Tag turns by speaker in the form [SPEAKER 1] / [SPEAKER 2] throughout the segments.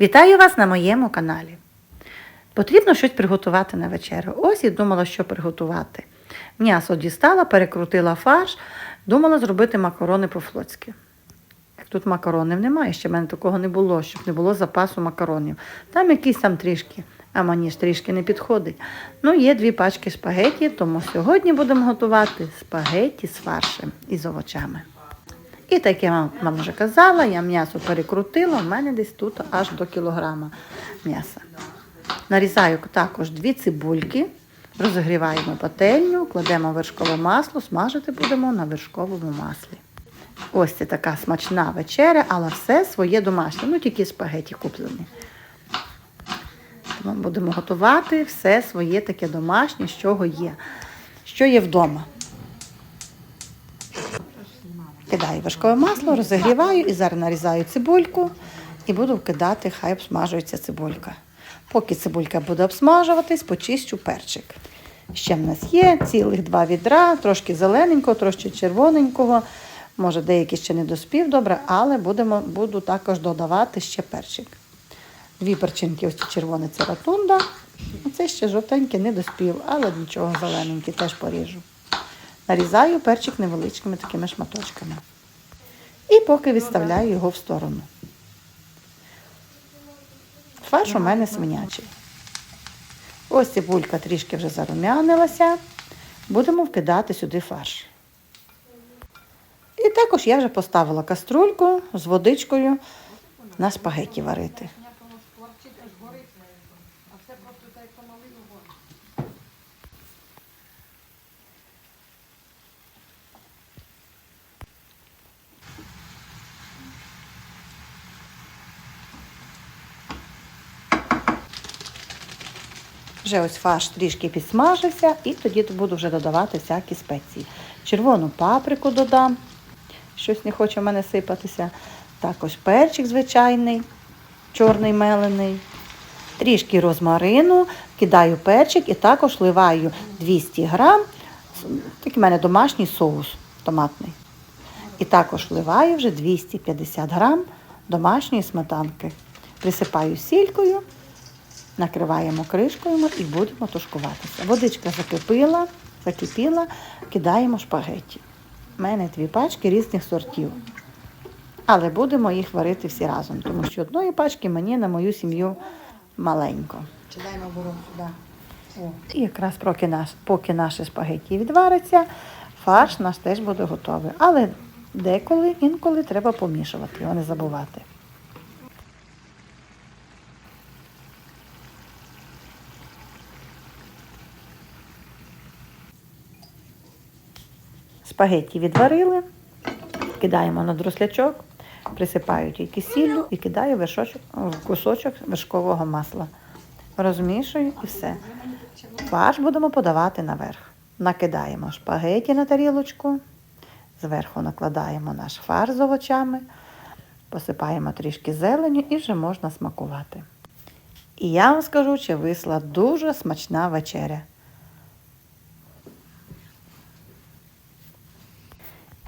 [SPEAKER 1] Вітаю вас на моєму каналі. Потрібно щось приготувати на вечерю. Ось і думала, що приготувати. М'ясо дістала, перекрутила фарш, думала зробити макарони по-флотськи. Тут макаронів немає, ще в мене такого не було, щоб не було запасу макаронів. Там якісь там трішки, а мені ж трішки не підходить. Ну, є дві пачки спагеті, тому сьогодні будемо готувати спагеті з фаршем і з овочами. І так я вам, вже казала, я м'ясо перекрутила, в мене десь тут аж до кілограма м'яса. Нарізаю також дві цибульки, розігріваємо пательню, кладемо вершкове масло, смажити будемо на вершковому маслі. Ось це така смачна вечеря, але все своє домашнє, ну тільки спагеті куплені. Будемо готувати все своє таке домашнє, з чого є. Що є вдома. Кидаю вершкове масло, розігріваю і зараз нарізаю цибульку і буду вкидати, хай обсмажується цибулька. Поки цибулька буде обсмажуватись, почищу перчик. Ще в нас є цілих два відра, трошки зелененького, трошки червоненького. Може, деякі ще не доспів добре, але будемо, буду також додавати ще перчик. Дві перчинки, ось червоне це ротунда. Оце ще жовтенький не доспів, але нічого зелененький теж поріжу. Нарізаю перчик невеличкими такими шматочками. І поки відставляю його в сторону. Фарш у мене свинячий. Ось цибулька трішки вже зарум'янилася. Будемо вкидати сюди фарш. І також я вже поставила каструльку з водичкою на спагеті варити. Вже ось фарш трішки підсмажився, і тоді буду вже додавати всякі спеції. Червону паприку додам, щось не хоче в мене сипатися. Також перчик звичайний, чорний мелений. Трішки розмарину, кидаю перчик і також вливаю 200 грам. Такий в мене домашній соус томатний. І також вливаю вже 250 грам домашньої сметанки. Присипаю сількою накриваємо кришкою і будемо тушкуватися. Водичка закипила, закипіла, кидаємо шпагетті. У мене дві пачки різних сортів. Але будемо їх варити всі разом, тому що одної пачки мені на мою сім'ю маленько.
[SPEAKER 2] Чидаємо оборот сюди.
[SPEAKER 1] І якраз поки, наш, поки наші спагетті відваряться, фарш наш теж буде готовий. Але деколи, інколи треба помішувати, його не забувати. Спагетті відварили, кидаємо на друслячок, присипаю тільки сіллю і кидаю вершочок, кусочок вершкового масла. Розмішую і все. Фарш будемо подавати наверх. Накидаємо шпагеті на тарілочку, зверху накладаємо наш фарш з овочами, посипаємо трішки зеленю і вже можна смакувати. І я вам скажу, чи вийшла дуже смачна вечеря.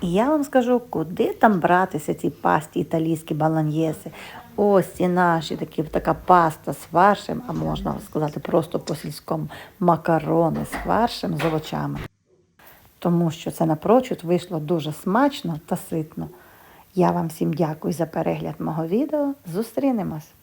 [SPEAKER 1] І я вам скажу, куди там братися ці пасті італійські баланьєси. Ось ці наші такі, така паста з фаршем, а можна сказати просто по-сільському макарони з фаршем з овочами. Тому що це напрочуд вийшло дуже смачно та ситно. Я вам всім дякую за перегляд мого відео. Зустрінемось!